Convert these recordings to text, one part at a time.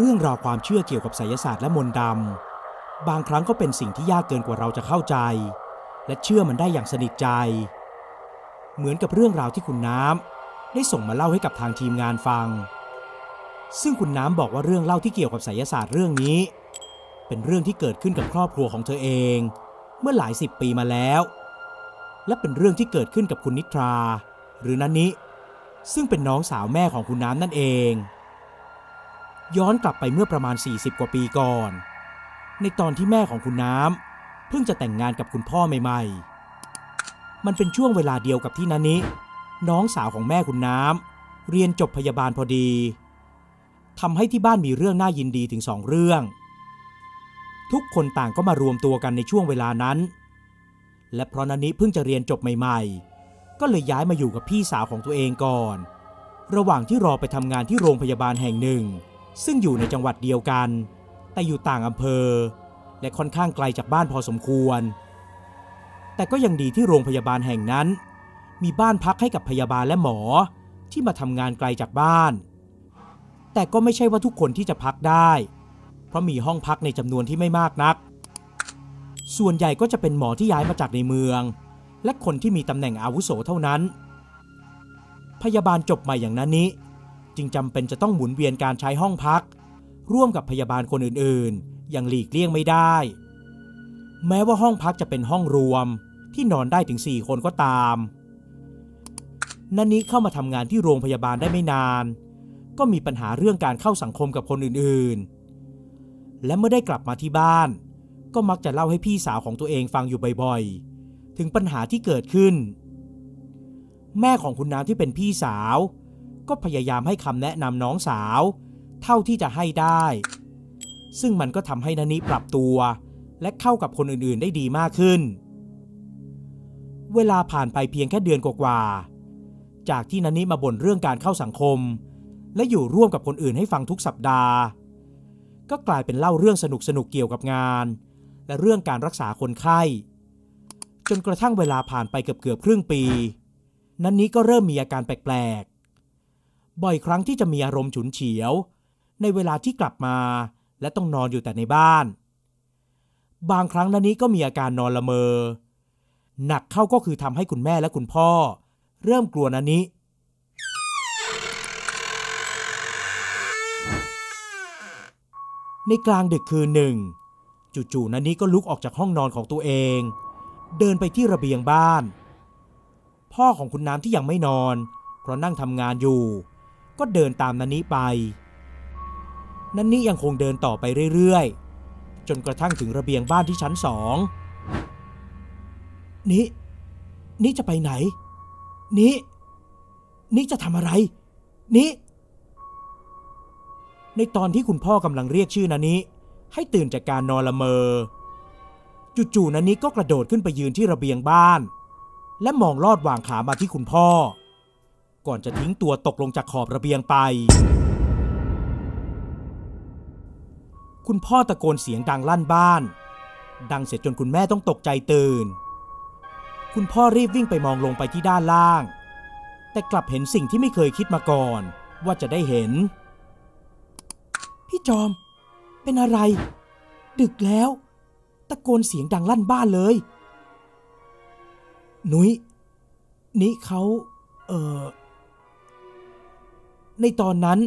เรื่องราวความเชื่อเกี่ยวกับไสยศาสตร์และมนต์ดำบางครั้งก็เป็นสิ่งที่ยากเกินกว่าเราจะเข้าใจ และเชื่อมันได้อย่างสนิทใจ เหมือนกับเรื่องราวที่คุณน้ำได้ส่งมาเล่าให้กับทางทีมงานฟัง ซึ่งคุณน้ำบอกว่าเรื่องเล่าที่เกี่ยวกับไสยศาสตร์เรื่องนี้ เป็นเรื่องที่เกิดขึ้นกับครอบครัวของเธอเอง เมื่อหลายสิบปีมาแล้ว และเป็นเรื่องที่เกิดขึ้นกับคุณนิทรา หรือนันนิซึ่งเป็นน้องสาวแม่ของคุณน้ำนั่นเอง ย้อนกลับไปเมื่อประมาณ 40 กว่าปีก่อน ในตอนที่แม่ของคุณน้ำเพิ่งจะแต่งงานกับคุณพ่อใหม่ๆ มันเป็นช่วงเวลาเดียวกับที่นันนิน้องสาวของแม่คุณน้ำเรียนจบพยาบาลพอดีทำให้ที่บ้านมีเรื่องน่ายินดีถึงสองเรื่อง ทุกคนต่างก็มารวมตัวกันในช่วงเวลานั้น และเพราะนันนิเพิ่งจะเรียนจบใหม่ ๆ ก็เลยย้ายมาอยู่กับพี่สาวของตัวเองก่อน ระหว่างที่รอไปทำงานที่โรงพยาบาลแห่งหนึ่ง ซึ่งอยู่ในจังหวัดเดียวกัน แต่อยู่ต่างอำเภอ และค่อนข้างไกลจากบ้านพอสมควร แต่ก็ยังดีที่โรงพยาบาลแห่งนั้น มีบ้านพักให้กับพยาบาลและหมอที่มาทำงานไกลจากบ้าน แต่ก็ไม่ใช่ว่าทุกคนที่จะพักได้ เพราะมีห้องพักในจำนวนที่ไม่มากนัก ส่วนใหญ่ก็จะเป็นหมอที่ย้ายมาจากในเมือง และคนที่มีตำแหน่งอาวุโสเท่านั้น พยาบาลจบใหม่อย่างนั้นนี้ จึงจำเป็นจะต้องหมุนเวียนการใช้ห้องพัก ร่วมกับพยาบาลคนอื่นๆ อย่างหลีกเลี่ยงไม่ได้ แม้ว่าห้องพักจะเป็นห้องรวมที่นอนได้ถึง 4 คนก็ตาม นันนี้เข้ามาทำงานที่โรงพยาบาลได้ไม่นาน ก็มีปัญหาเรื่องการเข้าสังคมกับคนอื่นๆ และเมื่อได้กลับมาที่บ้าน ก็มักจะเล่าให้พี่สาวของตัวเองฟังอยู่บ่อยๆ ถึงปัญหาที่เกิดขึ้น แม่ของคุณน้ำที่เป็นพี่สาว ก็พยายามให้คำแนะนำน้องสาว เท่าที่จะให้ได้ ซึ่งมันก็ทำให้นันนิปรับตัว และเข้ากับคนอื่นๆได้ดีมากขึ้น เวลาผ่านไปเพียงแค่เดือนกว่าๆจากที่นันนิมาบ่นเรื่องการเข้าสังคม และอยู่ร่วมกับคนอื่นให้ฟังทุกสัปดาห์ ก็กลายเป็นเล่าเรื่องสนุกๆเกี่ยวกับงาน และเรื่องการรักษาคนไข้ จนกระทั่งเวลาผ่านไปเกือบเกือบๆครึ่งปีนันนี้ก็เริ่มมีอาการแปลกๆ บ่อยครั้งที่จะมีอารมณ์ฉุนเฉียว ในเวลาที่กลับมา และต้องนอนอยู่แต่ในบ้าน บางครั้งนันนี้ก็มีอาการนอนละเมอ หนักเข้าก็คือทำให้คุณแม่และคุณพ่อ เริ่มกลัวนันนี้ในกลางดึกคืนหนึ่ง จู่ๆนันนี้ก็ลุกออกจากห้องนอนของตัวเอง เดินไปที่ระเบียงบ้าน พ่อของคุณน้ำที่ยังไม่นอน เพราะนั่งทำงานอยู่ ก็เดินตามนันนี้ไป นันนี้ยังคงเดินต่อไปเรื่อยๆ จนกระทั่งถึงระเบียงบ้านที่ชั้นสองนี่นี่จะไปไหน นี่นี่จะทำอะไร นี่ในตอนที่คุณพ่อกำลังเรียกชื่อนันนี้ ให้ตื่นจากการนอนละเมอ จู่ๆนันนี้ก็กระโดดขึ้นไปยืนที่ระเบียงบ้าน และมองลอดวางขามาที่คุณพ่อ ก่อนจะทิ้งตัวตกลงจากขอบระเบียงไป คุณพ่อตะโกนเสียงดังลั่นบ้าน ดังเสร็จจนคุณแม่ต้องตกใจตื่น คุณพ่อรีบวิ่งไปมองลงไปที่ด้านล่าง แต่กลับเห็นสิ่งที่ไม่เคยคิดมาก่อน ว่าจะได้เห็น พี่จอม เป็นอะไร ดึกแล้ว ตะโกนเสียงดังลั่นบ้านเลย นุ้ยนี่เขา เออ ในตอนนั้น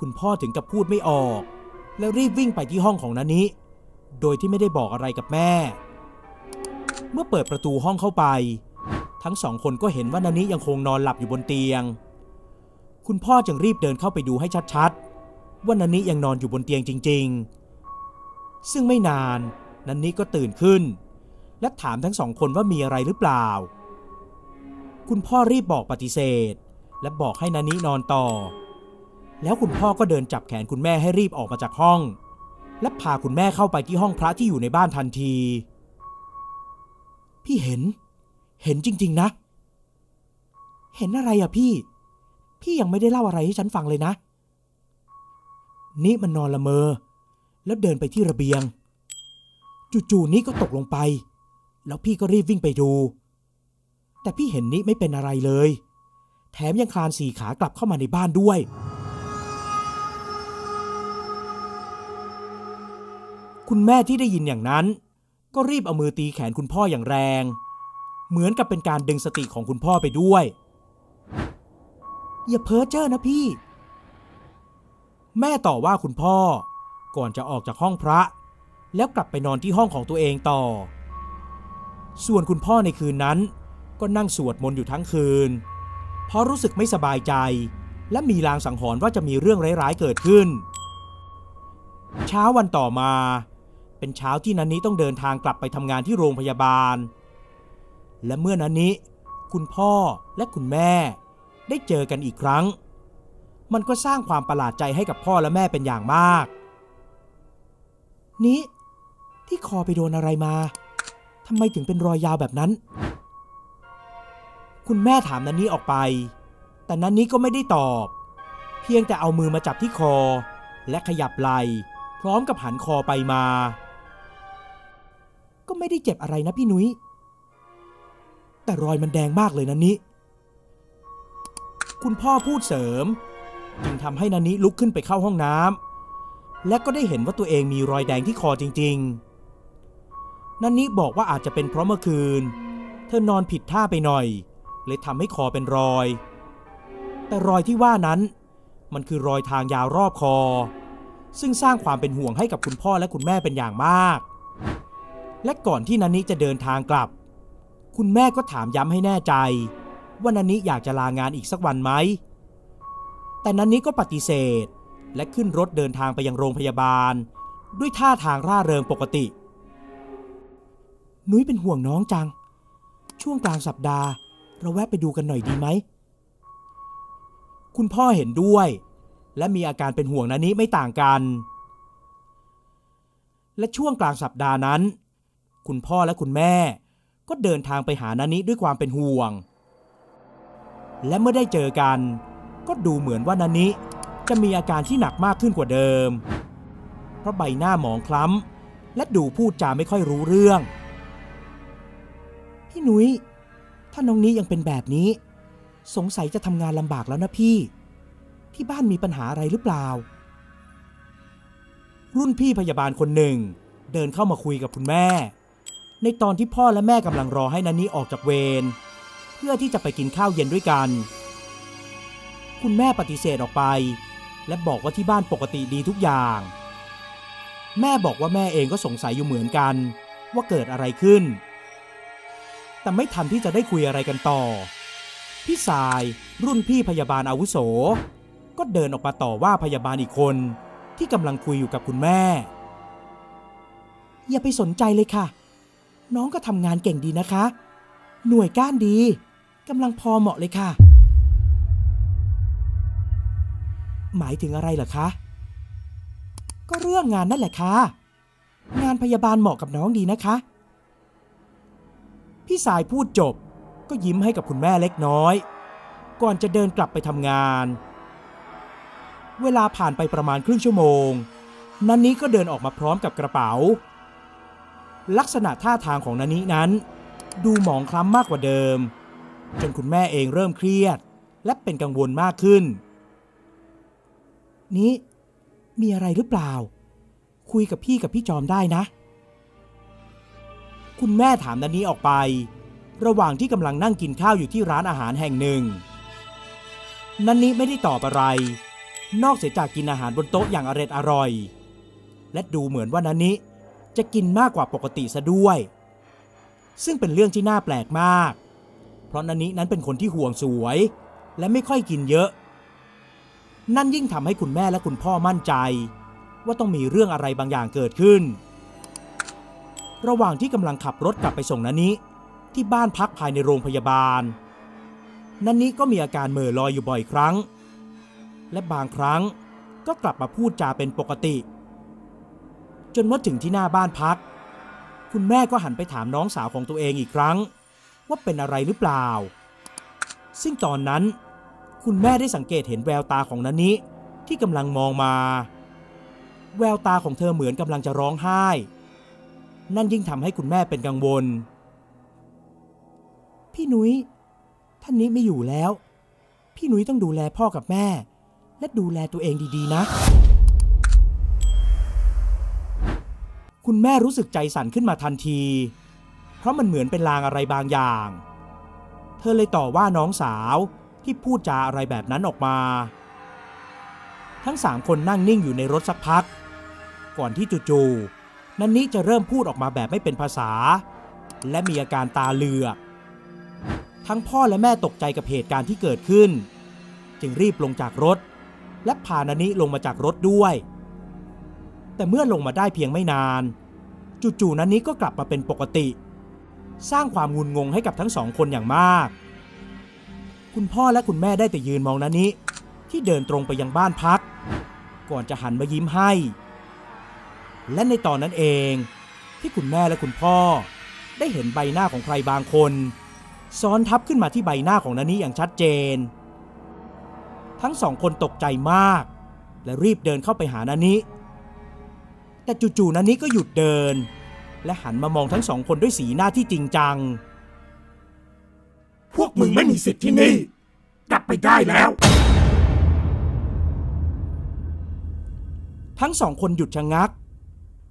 คุณพ่อถึงกับพูดไม่ออก แล้วรีบวิ่งไปที่ห้องของนันนี้โดยที่ไม่ได้บอกอะไรกับแม่ เมื่อเปิดประตูห้องเข้าไป ทั้งสองคนก็เห็นว่านันนี้ยังคงนอนหลับอยู่บนเตียง คุณพ่อจึงรีบเดินเข้าไปดูให้ชัดๆ ว่านันนี้ยังนอนอยู่บนเตียงจริง ๆ ซึ่งไม่นานนันนี้ก็ตื่นขึ้น และถามทั้งสองคนว่ามีอะไรหรือเปล่า คุณพ่อรีบบอกปฏิเสธ และบอกให้นันนินอนต่อ แล้วคุณพ่อก็เดินจับแขนคุณแม่ให้รีบออกมาจากห้อง และพาคุณแม่เข้าไปที่ห้องพระที่อยู่ในบ้านทันที พี่เห็น เห็นจริง ๆ นะ เห็นอะไรอะพี่ พี่ยังไม่ได้เล่าอะไรให้ฉันฟังเลยนะ นี่มันนอนละเมอ แล้วเดินไปที่ระเบียง จู่ๆนี่ก็ตกลงไป แล้วพี่ก็รีบวิ่งไปดู แต่พี่เห็นนี่ไม่เป็นอะไรเลย แถมยังคลานสี่ขากลับเข้ามาในบ้านด้วย คุณแม่ที่ได้ยินอย่างนั้น ก็รีบเอามือตีแขนคุณพ่ออย่างแรง เหมือนกับเป็นการดึงสติของคุณพ่อไปด้วย อย่าเพ้อเจ้อนะพี่ แม่ต่อว่าคุณพ่อ ก่อนจะออกจากห้องพระ แล้วกลับไปนอนที่ห้องของตัวเองต่อ ส่วนคุณพ่อในคืนนั้น ก็นั่งสวดมนต์อยู่ทั้งคืน เพราะรู้สึกไม่สบายใจ และมีลางสังหรณ์ว่าจะมีเรื่องร้ายๆเกิดขึ้น เช้าวันต่อมา เป็นเช้าที่นันนี้ต้องเดินทางกลับไปทำงานที่โรงพยาบาล และเมื่อนันนี้ คุณพ่อและคุณแม่ ได้เจอกันอีกครั้ง มันก็สร้างความประหลาดใจให้กับพ่อและแม่เป็นอย่างมาก นี้ที่คอไปโดนอะไรมาทำไมถึงเป็นรอยยาวแบบนั้น คุณแม่ถามนันนี้ออกไป แต่นันนี้ก็ไม่ได้ตอบ เพียงแต่เอามือมาจับที่คอ และขยับไหล่พร้อมกับหันคอไปมา ก็ไม่ได้เจ็บอะไรนะพี่นุ้ย แต่รอยมันแดงมากเลยนันนี้ คุณพ่อพูดเสริม จึงทำให้นันนี้ลุกขึ้นไปเข้าห้องน้ำและก็ได้เห็นว่าตัวเองมีรอยแดงที่คอจริง ๆ นันนี้บอกว่าอาจจะเป็นเพราะเมื่อคืน เธอนอนผิดท่าไปหน่อย เลยทำให้คอเป็นรอย แต่รอยที่ว่านั้น มันคือรอยทางยาวรอบคอ ซึ่งสร้างความเป็นห่วงให้กับคุณพ่อและคุณแม่เป็นอย่างมาก และก่อนที่นันนิจะเดินทางกลับ คุณแม่ก็ถามย้ำให้แน่ใจ ว่านันนิอยากจะลางานอีกสักวันไหม แต่นันนิก็ปฏิเสธ และขึ้นรถเดินทางไปยังโรงพยาบาล ด้วยท่าทางร่าเริงปกตินุ้ยเป็นห่วงน้องจัง ช่วงกลางสัปดาห์ เราแวะไปดูกันหน่อยดีไหม คุณพ่อเห็นด้วย และมีอาการเป็นห่วงนันนี้ไม่ต่างกัน และช่วงกลางสัปดาห์นั้น คุณพ่อและคุณแม่ก็เดินทางไปหานานิด้วยความเป็นห่วง และเมื่อได้เจอกัน ก็ดูเหมือนว่านานิจะมีอาการที่หนักมากขึ้นกว่าเดิม เพราะใบหน้าหมองคล้ำและดูพูดจาไม่ค่อยรู้เรื่อง พี่นุย้ย ถ้าน้องนี้ยังเป็นแบบนี้ สงสัยจะทำงานลำบากแล้วนะพี่ ที่บ้านมีปัญหาอะไรหรือเปล่า รุ่นพี่พยาบาลคนหนึ่ง เดินเข้ามาคุยกับคุณแม่ ในตอนที่พ่อและแม่กำลังรอให้นันนี้ออกจากเวรเพื่อที่จะไปกินข้าวเย็นด้วยกัน คุณแม่ปฏิเสธออกไป และบอกว่าที่บ้านปกติดีทุกอย่าง แม่บอกว่าแม่เองก็สงสัยอยู่เหมือนกัน ว่าเกิดอะไรขึ้น แต่ไม่ทันที่จะได้คุยอะไรกันต่อ พี่สายรุ่นพี่พยาบาลอาวุโส ก็เดินออกมาต่อว่าพยาบาลอีกคน ที่กำลังคุยอยู่กับคุณแม่ อย่าไปสนใจเลยค่ะ น้องก็ทำงานเก่งดีนะคะ หน่วยก้านดีกำลังพอเหมาะเลยค่ะ หมายถึงอะไรเหรอคะ ก็เรื่องงานนั่นแหละค่ะ งานพยาบาลเหมาะกับน้องดีนะคะ พี่สายพูดจบ ก็ยิ้มให้กับคุณแม่เล็กน้อย ก่อนจะเดินกลับไปทำงาน เวลาผ่านไปประมาณครึ่งชั่วโมง นันนี้ก็เดินออกมาพร้อมกับกระเป๋า ลักษณะท่าทางของนันนี้นั้น ดูหมองคล้ำมากกว่าเดิม จนคุณแม่เองเริ่มเครียด และเป็นกังวลมากขึ้น นี้มีอะไรหรือเปล่า คุยกับพี่กับพี่จอมได้นะ คุณแม่ถามนันนี้ออกไป ระหว่างที่กำลังนั่งกินข้าวอยู่ที่ร้านอาหารแห่งหนึ่ง นันนี้ไม่ได้ตอบอะไร นอกเสียจากกินอาหารบนโต๊ะอย่างอร็ดอร่อย และดูเหมือนว่านันนี้จะกินมากกว่าปกติซะด้วย ซึ่งเป็นเรื่องที่น่าแปลกมาก เพราะนันนี้นั้นเป็นคนที่ห่วงสวย และไม่ค่อยกินเยอะ นั่นยิ่งทำให้คุณแม่และคุณพ่อมั่นใจ ว่าต้องมีเรื่องอะไรบางอย่างเกิดขึ้น ระหว่างที่กำลังขับรถกลับไปส่งนันนี้ที่บ้านพักภายในโรงพยาบาล นันนี้ก็มีอาการเหม่อลอยอยู่บ่อยครั้ง และบางครั้งก็กลับมาพูดจาเป็นปกติ จนเมื่อถึงที่หน้าบ้านพัก คุณแม่ก็หันไปถามน้องสาวของตัวเองอีกครั้ง ว่าเป็นอะไรหรือเปล่า ซึ่งตอนนั้น คุณแม่ได้สังเกตเห็นแววตาของนันนี้ที่กำลังมองมา แววตาของเธอเหมือนกำลังจะร้องไห้ นั่นยิ่งทำให้คุณแม่เป็นกังวล พี่หนุย้ยท่านนี้ไม่อยู่แล้ว พี่หนุ้ยต้องดูแลพ่อกับแม่ และดูแลตัวเองดีๆนะคุณคุณแม่รู้สึกใจสั่นขึ้นมาทันที เพราะมันเหมือนเป็นลางอะไรบางอย่าง เธอเลยต่อว่าน้องสาวที่พูดจาอะไรแบบนั้นออกมา ทั้งสามคนนั่งนิ่งอยู่ในรถสักพัก ก่อนที่จู่ๆ นันนี้จะเริ่มพูดออกมาแบบไม่เป็นภาษา และมีอาการตาเหลือก ทั้งพ่อและแม่ตกใจกับเหตุการณ์ที่เกิดขึ้น จึงรีบลงจากรถ และพานันนี้ลงมาจากรถด้วย แต่เมื่อลงมาได้เพียงไม่นาน จู่ๆนันนี้ก็กลับมาเป็นปกติ สร้างความงุนงงให้กับทั้งสองคนอย่างมาก คุณพ่อและคุณแม่ได้แต่ยืนมองนันนี้ที่เดินตรงไปยังบ้านพัก ก่อนจะหันมายิ้มให้ และในตอนนั้นเองที่คุณแม่และคุณพ่อ ได้เห็นใบหน้าของใครบางคน ซ้อนทับขึ้นมาที่ใบหน้าของนันนี้อย่างชัดเจน ทั้งสองคนตกใจมาก และรีบเดินเข้าไปหานันนี้ แต่จู่ๆนันนี้ก็หยุดเดิน และหันมามองทั้งสองคนด้วยสีหน้าที่จริงจัง พวกมึงไม่มีสิทธิ์ที่นี่ กลับไปได้แล้ว ทั้งสองคนหยุดชะงัก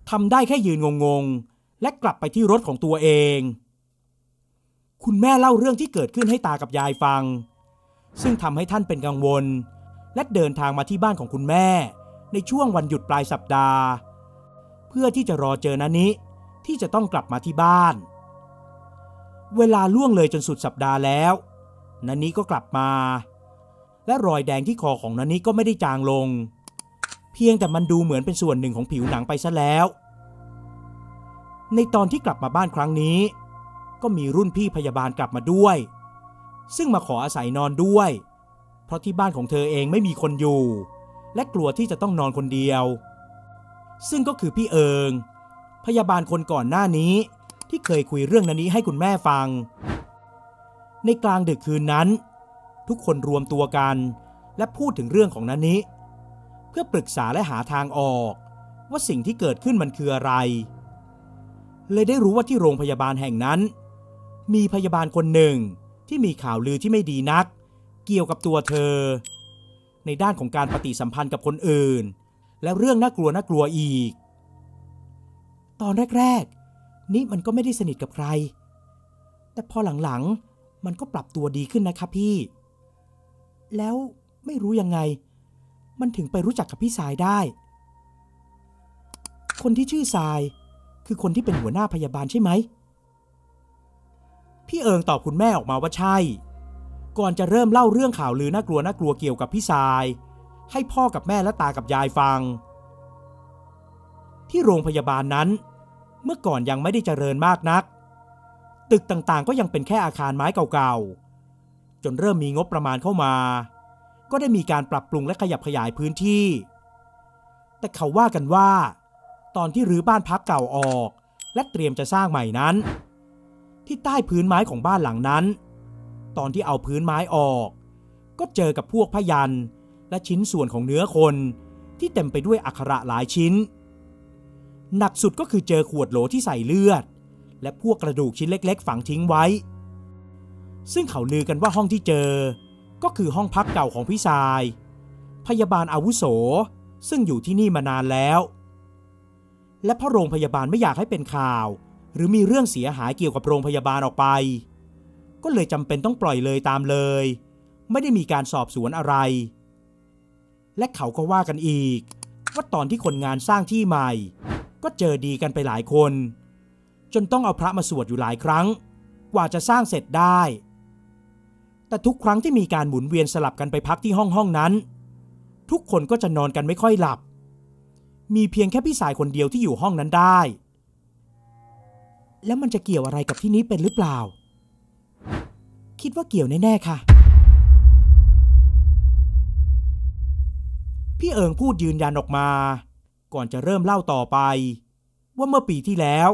ทำได้แค่ยืนงงๆ และกลับไปที่รถของตัวเอง คุณแม่เล่าเรื่องที่เกิดขึ้นให้ตากับยายฟัง ซึ่งทำให้ท่านเป็นกังวล และเดินทางมาที่บ้านของคุณแม่ ในช่วงวันหยุดปลายสัปดาห์ เพื่อที่จะรอเจอนานิที่จะต้องกลับมาที่บ้าน เวลาล่วงเลยจนสุดสัปดาห์แล้วนานิก็กลับมา และรอยแดงที่คอของนานิก็ไม่ได้จางลง เพียงแต่มันดูเหมือนเป็นส่วนหนึ่งของผิวหนังไปซะแล้ว ในตอนที่กลับมาบ้านครั้งนี้ ก็มีรุ่นพี่พยาบาลกลับมาด้วย ซึ่งมาขออาศัยนอนด้วย เพราะที่บ้านของเธอเองไม่มีคนอยู่ และกลัวที่จะต้องนอนคนเดียว ซึ่งก็คือพี่เอิง พยาบาลคนก่อนหน้านี้ที่เคยคุยเรื่องนั้นนี้ให้คุณแม่ฟัง ในกลางดึกคืนนั้น ทุกคนรวมตัวกัน และพูดถึงเรื่องของนันนี้ เพื่อปรึกษาและหาทางออก ว่าสิ่งที่เกิดขึ้นมันคืออะไร เลยได้รู้ว่าที่โรงพยาบาลแห่งนั้น มีพยาบาลคนหนึ่งที่มีข่าวลือที่ไม่ดีนัก เกี่ยวกับตัวเธอ ในด้านของการปฏิสัมพันธ์กับคนอื่น และเรื่องน่ากลัวน่ากลัวอีก ตอนแรกๆ นี่มันก็ไม่ได้สนิทกับใคร แต่พอหลังๆ มันก็ปรับตัวดีขึ้นนะครับพี่ แล้วไม่รู้ยังไง มันถึงไปรู้จักกับพี่สายได้ คนที่ชื่อสาย คือคนที่เป็นหัวหน้าพยาบาลใช่ไหม พี่เอิงตอบคุณแม่ออกมาว่าใช่ ก่อนจะเริ่มเล่าเรื่องข่าวลือน่ากลัวน่ากลัวเกี่ยวกับพี่สาย ให้พ่อกับแม่และตากับยายฟัง ที่โรงพยาบาลนั้น เมื่อก่อนยังไม่ได้เจริญมากนัก ตึกต่างๆก็ยังเป็นแค่อาคารไม้เก่าๆ จนเริ่มมีงบประมาณเข้ามา ก็ได้มีการปรับปรุงและขยับขยายพื้นที่ แต่เขาว่ากันว่า ตอนที่รื้อบ้านพักเก่าออก และเตรียมจะสร้างใหม่นั้น ที่ใต้พื้นไม้ของบ้านหลังนั้น ตอนที่เอาพื้นไม้ออก ก็เจอกับพวกพยันและชิ้นส่วนของเนื้อคนที่เต็มไปด้วยอักขระหลายชิ้น หนักสุดก็คือเจอขวดโหลที่ใส่เลือด และพวกกระดูกชิ้นเล็ก ๆ ฝังทิ้งไว้ ซึ่งเขาลือกันว่าห้องที่เจอ ก็คือห้องพักเก่าของพี่ชาย พยาบาลอาวุโส ซึ่งอยู่ที่นี่มานานแล้ว และเพราะโรงพยาบาลไม่อยากให้เป็นข่าว หรือมีเรื่องเสียหายเกี่ยวกับโรงพยาบาลออกไป ก็เลยจำเป็นต้องปล่อยเลยตามเลย ไม่ได้มีการสอบสวนอะไร และเขาก็ว่ากันอีก ว่าตอนที่คนงานสร้างที่ใหม่ ก็เจอดีกันไปหลายคน จนต้องเอาพระมาสวดอยู่หลายครั้ง กว่าจะสร้างเสร็จได้ แต่ทุกครั้งที่มีการหมุนเวียนสลับกันไปพักที่ห้องห้องนั้น ทุกคนก็จะนอนกันไม่ค่อยหลับ มีเพียงแค่พี่สายคนเดียวที่อยู่ห้องนั้นได้ แล้วมันจะเกี่ยวอะไรกับที่นี้เป็นหรือเปล่า คิดว่าเกี่ยวแน่ๆค่ะ พี่เอิงพูดยืนยันออกมา ก่อนจะเริ่มเล่าต่อไป ว่าเมื่อปีที่แล้ว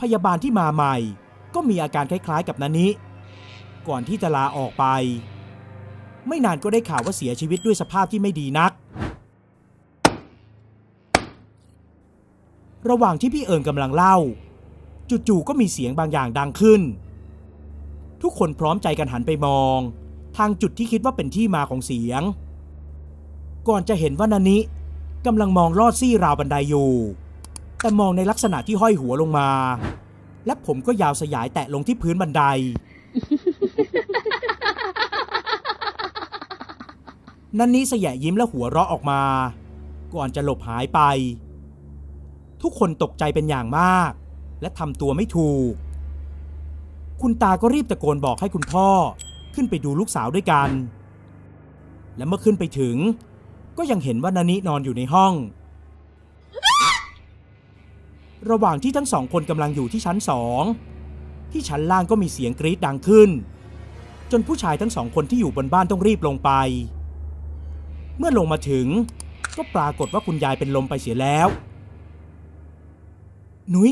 พยาบาลที่มาใหม่ ก็มีอาการคล้ายๆกับนันนี้ ก่อนที่จะลาออกไป ไม่นานก็ได้ข่าวว่าเสียชีวิตด้วยสภาพที่ไม่ดีนัก ระหว่างที่พี่เอิงกำลังเล่า จู่ๆก็มีเสียงบางอย่างดังขึ้น ทุกคนพร้อมใจกันหันไปมอง ทางจุดที่คิดว่าเป็นที่มาของเสียง ก่อนจะเห็นว่านันนิกำลังมองลอดซี่ราวบันไดอยู่ แต่มองในลักษณะที่ห้อยหัวลงมา และผมก็ยาวสยายแตะลงที่พื้นบันได นันนี้สยะยิ้มและหัวเราะออกมา ก่อนจะหลบหายไป ทุกคนตกใจเป็นอย่างมาก และทำตัวไม่ถูก คุณตาก็รีบตะโกนบอกให้คุณพ่อขึ้นไปดูลูกสาวด้วยกัน และเมื่อขึ้นไปถึง ก็ยังเห็นว่านานินอนอยู่ในห้อง ระหว่างที่ทั้งสองคนกำลังอยู่ที่ชั้นสองที่ชั้นล่างก็มีเสียงกรีดดังขึ้น จนผู้ชายทั้งสองคนที่อยู่บนบ้านต้องรีบลงไป เมื่อลงมาถึง ก็ปรากฏว่าคุณยายเป็นลมไปเสียแล้ว หนุย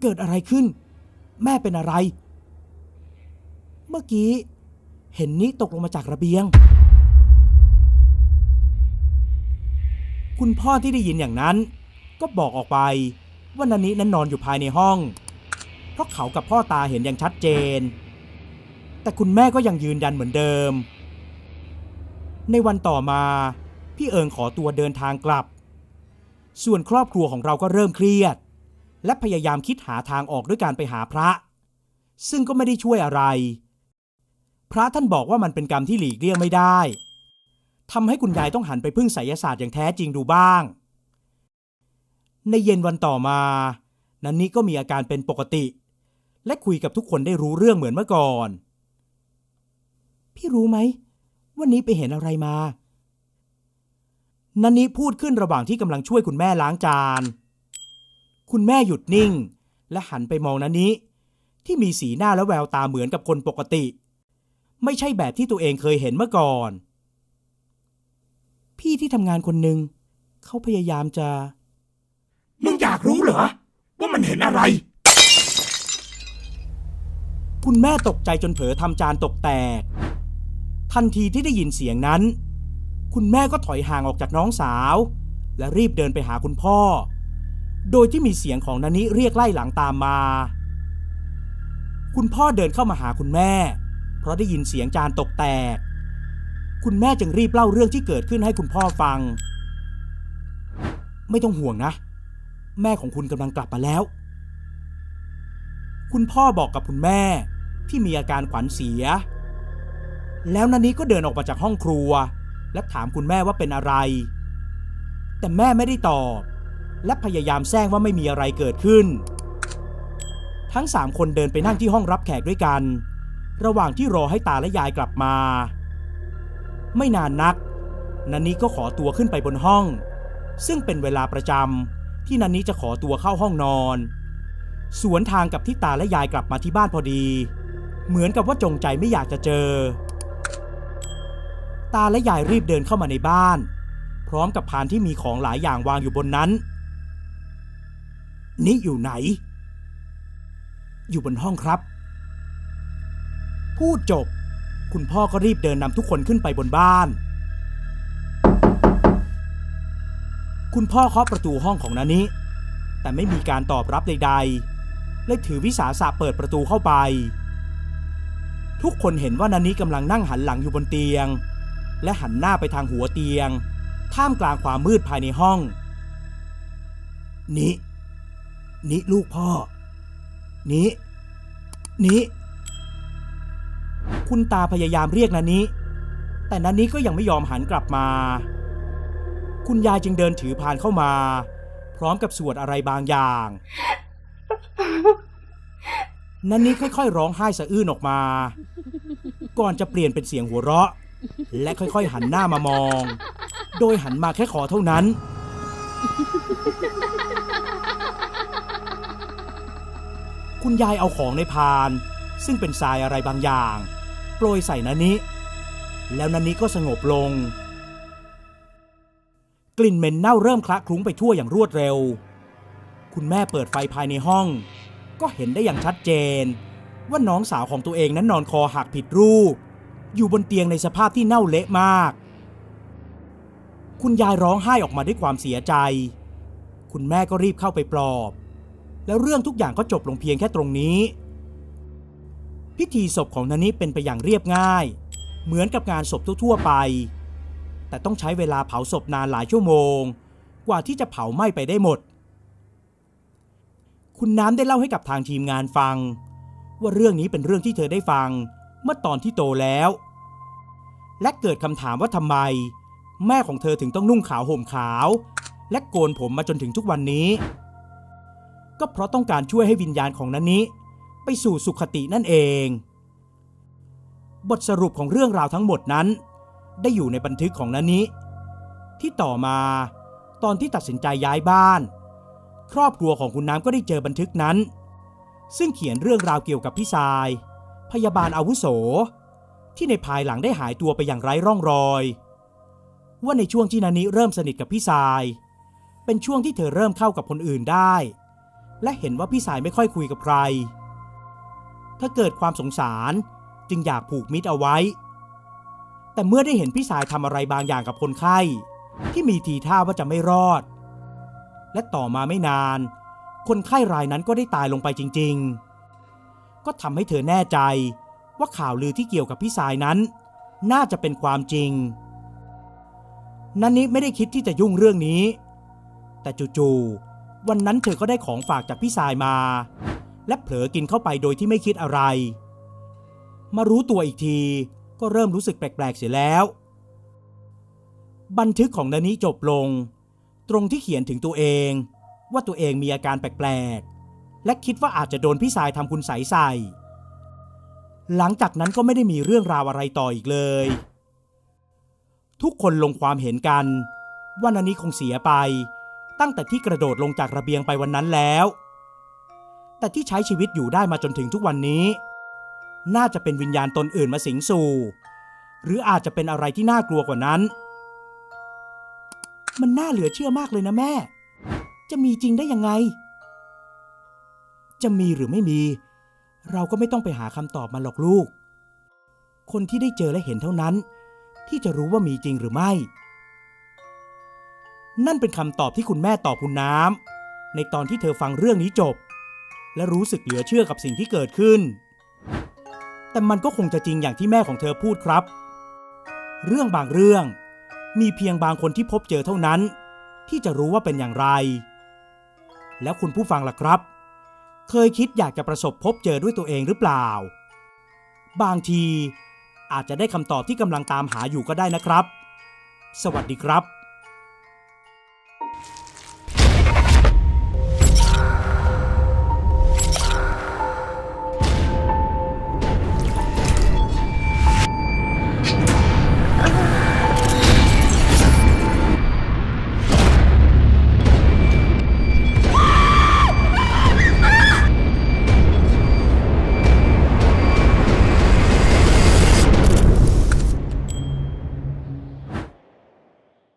เกิดอะไรขึ้น แม่เป็นอะไร เมื่อกี้ เห็นนิตกลงมาจากระเบียง คุณพ่อที่ได้ยินอย่างนั้น ก็บอกออกไปว่านันนินั้นนอนอยู่ภายในห้อง เพราะเขากับพ่อตาเห็นอย่างชัดเจน แต่คุณแม่ก็ยังยืนยันเหมือนเดิม ในวันต่อมา พี่เอิงขอตัวเดินทางกลับ ส่วนครอบครัวของเราก็เริ่มเครียด และพยายามคิดหาทางออกด้วยการไปหาพระ ซึ่งก็ไม่ได้ช่วยอะไร พระท่านบอกว่ามันเป็นกรรมที่หลีกเลี่ยงไม่ได้ทำให้คุณยายต้องหันไปพึ่งไสยศาสตร์อย่างแท้จริงดูบ้าง ในเย็นวันต่อมา นันนี้ก็มีอาการเป็นปกติ และคุยกับทุกคนได้รู้เรื่องเหมือนเมื่อก่อน พี่รู้ไหม วันนี้ไปเห็นอะไรมานันนี้พูดขึ้นระหว่างที่กำลังช่วยคุณแม่ล้างจาน คุณแม่หยุดนิ่ง และหันไปมองนันนี้ ที่มีสีหน้าและแววตาเหมือนกับคนปกติ ไม่ใช่แบบที่ตัวเองเคยเห็นเมื่อก่อน พี่ที่ทำงานคนหนึ่งเขาพยายามจะ มึงอยากรู้เหรอ ว่ามันเห็นอะไร คุณแม่ตกใจจนเผลอทำจานตกแตก ทันทีที่ได้ยินเสียงนั้น คุณแม่ก็ถอยห่างออกจากน้องสาว และรีบเดินไปหาคุณพ่อ โดยที่มีเสียงของนันนิเรียกไล่หลังตามมา คุณพ่อเดินเข้ามาหาคุณแม่ เพราะได้ยินเสียงจานตกแตก คุณแม่จึงรีบเล่าเรื่องที่เกิดขึ้นให้คุณพ่อฟัง ไม่ต้องห่วงนะ แม่ของคุณกำลังกลับมาแล้ว คุณพ่อบอกกับคุณแม่ที่มีอาการขวัญเสีย แล้วนันนี้ก็เดินออกมาจากห้องครัว และถามคุณแม่ว่าเป็นอะไร แต่แม่ไม่ได้ตอบ และพยายามแซงว่าไม่มีอะไรเกิดขึ้น ทั้งสามคนเดินไปนั่งที่ห้องรับแขกด้วยกัน ระหว่างที่รอให้ตาและยายกลับมา ไม่นานนัก นันนี้ก็ขอตัวขึ้นไปบนห้อง ซึ่งเป็นเวลาประจำที่นันนี้จะขอตัวเข้าห้องนอน สวนทางกับที่ตาและยายกลับมาที่บ้านพอดี เหมือนกับว่าจงใจไม่อยากจะเจอ ตาและยายรีบเดินเข้ามาในบ้าน พร้อมกับพานที่มีของหลายอย่างวางอยู่บนนั้น นี่อยู่ไหน อยู่บนห้องครับ พูดจบ คุณพ่อก็รีบเดินนำทุกคนขึ้นไปบนบ้าน คุณพ่อเคาะประตูห้องของนานิแต่ไม่มีการตอบรับใดๆเลยถือวิสาสะเปิดประตูเข้าไป ทุกคนเห็นว่านานิกำลังนั่งหันหลังอยู่บนเตียง และหันหน้าไปทางหัวเตียง ท่ามกลางความมืดภายในห้อง นินิลูกพ่อ นินิคุณตาพยายามเรียกนานิแต่นานิก็ยังไม่ยอมหันกลับมา คุณยายจึงเดินถือพานเข้ามา พร้อมกับสวดอะไรบางอย่างนันนี้ค่อยๆ ร้องไห้สะอื้นออกมา ก่อนจะเปลี่ยนเป็นเสียงหัวเราะ และค่อยๆหันหน้ามามอง โดยหันมาแค่ขอเท่านั้น คุณยายเอาของในพาน ซึ่งเป็นทรายอะไรบางอย่าง โปรยใส่นันนี้ แล้วนันนี้ก็สงบลง กลิ่นเหม็นเน่าเริ่มคละคลุ้งไปทั่วอย่างรวดเร็ว คุณแม่เปิดไฟภายในห้อง ก็เห็นได้อย่างชัดเจน ว่าน้องสาวของตัวเองนั้นนอนคอหักผิดรูป อยู่บนเตียงในสภาพที่เน่าเละมาก คุณยายร้องไห้ออกมาด้วยความเสียใจ คุณแม่ก็รีบเข้าไปปลอบ แล้วเรื่องทุกอย่างก็จบลงเพียงแค่ตรงนี้ พิธีศพของนันนี้เป็นไปอย่างเรียบง่าย เหมือนกับงานศพทั่วๆไป แต่ต้องใช้เวลาเผาศพนานหลายชั่วโมง กว่าที่จะเผาไหม้ไปได้หมด คุณน้ำได้เล่าให้กับทางทีมงานฟัง ว่าเรื่องนี้เป็นเรื่องที่เธอได้ฟัง เมื่อตอนที่โตแล้ว และเกิดคำถามว่าทำไม แม่ของเธอถึงต้องนุ่งขาวห่มขาว และโกนผมมาจนถึงทุกวันนี้ ก็เพราะต้องการช่วยให้วิญญาณของนันนี้ ไปสู่สุขตินั่นเอง บทสรุปของเรื่องราวทั้งหมดนั้น ได้อยู่ในบันทึกของนันนี้ ที่ต่อมาตอนที่ตัดสินใจย้ายบ้าน ครอบครัวของคุณน้ำก็ได้เจอบันทึกนั้น ซึ่งเขียนเรื่องราวเกี่ยวกับพี่ชาย พยาบาลอาวุโส ที่ในภายหลังได้หายตัวไปอย่างไร้ร่องรอย ว่าในช่วงที่นานิเริ่มสนิทกับพี่ชาย เป็นช่วงที่เธอเริ่มเข้ากับคนอื่นได้ และเห็นว่าพี่ชายไม่ค่อยคุยกับใคร ถ้าเกิดความสงสารจึงอยากผูกมิตรเอาไว้ แต่เมื่อได้เห็นพี่ชายทำอะไรบางอย่างกับคนไข้ ที่มีทีท่าว่าจะไม่รอด และต่อมาไม่นาน คนไข้รายนั้นก็ได้ตายลงไปจริง ๆ ก็ทำให้เธอแน่ใจ ว่าข่าวลือที่เกี่ยวกับพี่ชายนั้น น่าจะเป็นความจริง นันนี้ไม่ได้คิดที่จะยุ่งเรื่องนี้ แต่จู่ๆวันนั้นเธอก็ได้ของฝากจากพี่ชายมา และเผลอกินเข้าไปโดยที่ไม่คิดอะไร มารู้ตัวอีกทีก็เริ่มรู้สึกแปลกๆเสียแล้ว บันทึกของนานิจบลง ตรงที่เขียนถึงตัวเองว่าตัวเองมีอาการแปลกๆ และคิดว่าอาจจะโดนพี่สายทำคุณใสยใส่ หลังจากนั้นก็ไม่ได้มีเรื่องราวอะไรต่ออีกเลย ทุกคนลงความเห็นกัน ว่านานิคงเสียไป ตั้งแต่ที่กระโดดลงจากระเบียงไปวันนั้นแล้ว แต่ที่ใช้ชีวิตอยู่ได้มาจนถึงทุกวันนี้ น่าจะเป็นวิญญาณตนอื่นมาสิงสู่ หรืออาจจะเป็นอะไรที่น่ากลัวกว่านั้น มันน่าเหลือเชื่อมากเลยนะแม่ จะมีจริงได้ยังไง จะมีหรือไม่มี เราก็ไม่ต้องไปหาคำตอบมาหรอกลูก คนที่ได้เจอและเห็นเท่านั้น ที่จะรู้ว่ามีจริงหรือไม่ นั่นเป็นคำตอบที่คุณแม่ตอบคุณน้ำในตอนที่เธอฟังเรื่องนี้จบ และรู้สึกเหลือเชื่อกับสิ่งที่เกิดขึ้น แต่มันก็คงจะจริงอย่างที่แม่ของเธอพูดครับ เรื่องบางเรื่อง มีเพียงบางคนที่พบเจอเท่านั้น ที่จะรู้ว่าเป็นอย่างไร แล้วคุณผู้ฟังล่ะครับ เคยคิดอยากจะประสบพบเจอด้วยตัวเองหรือเปล่า บางทีอาจจะได้คำตอบที่กำลังตามหาอยู่ก็ได้นะครับ สวัสดีครับ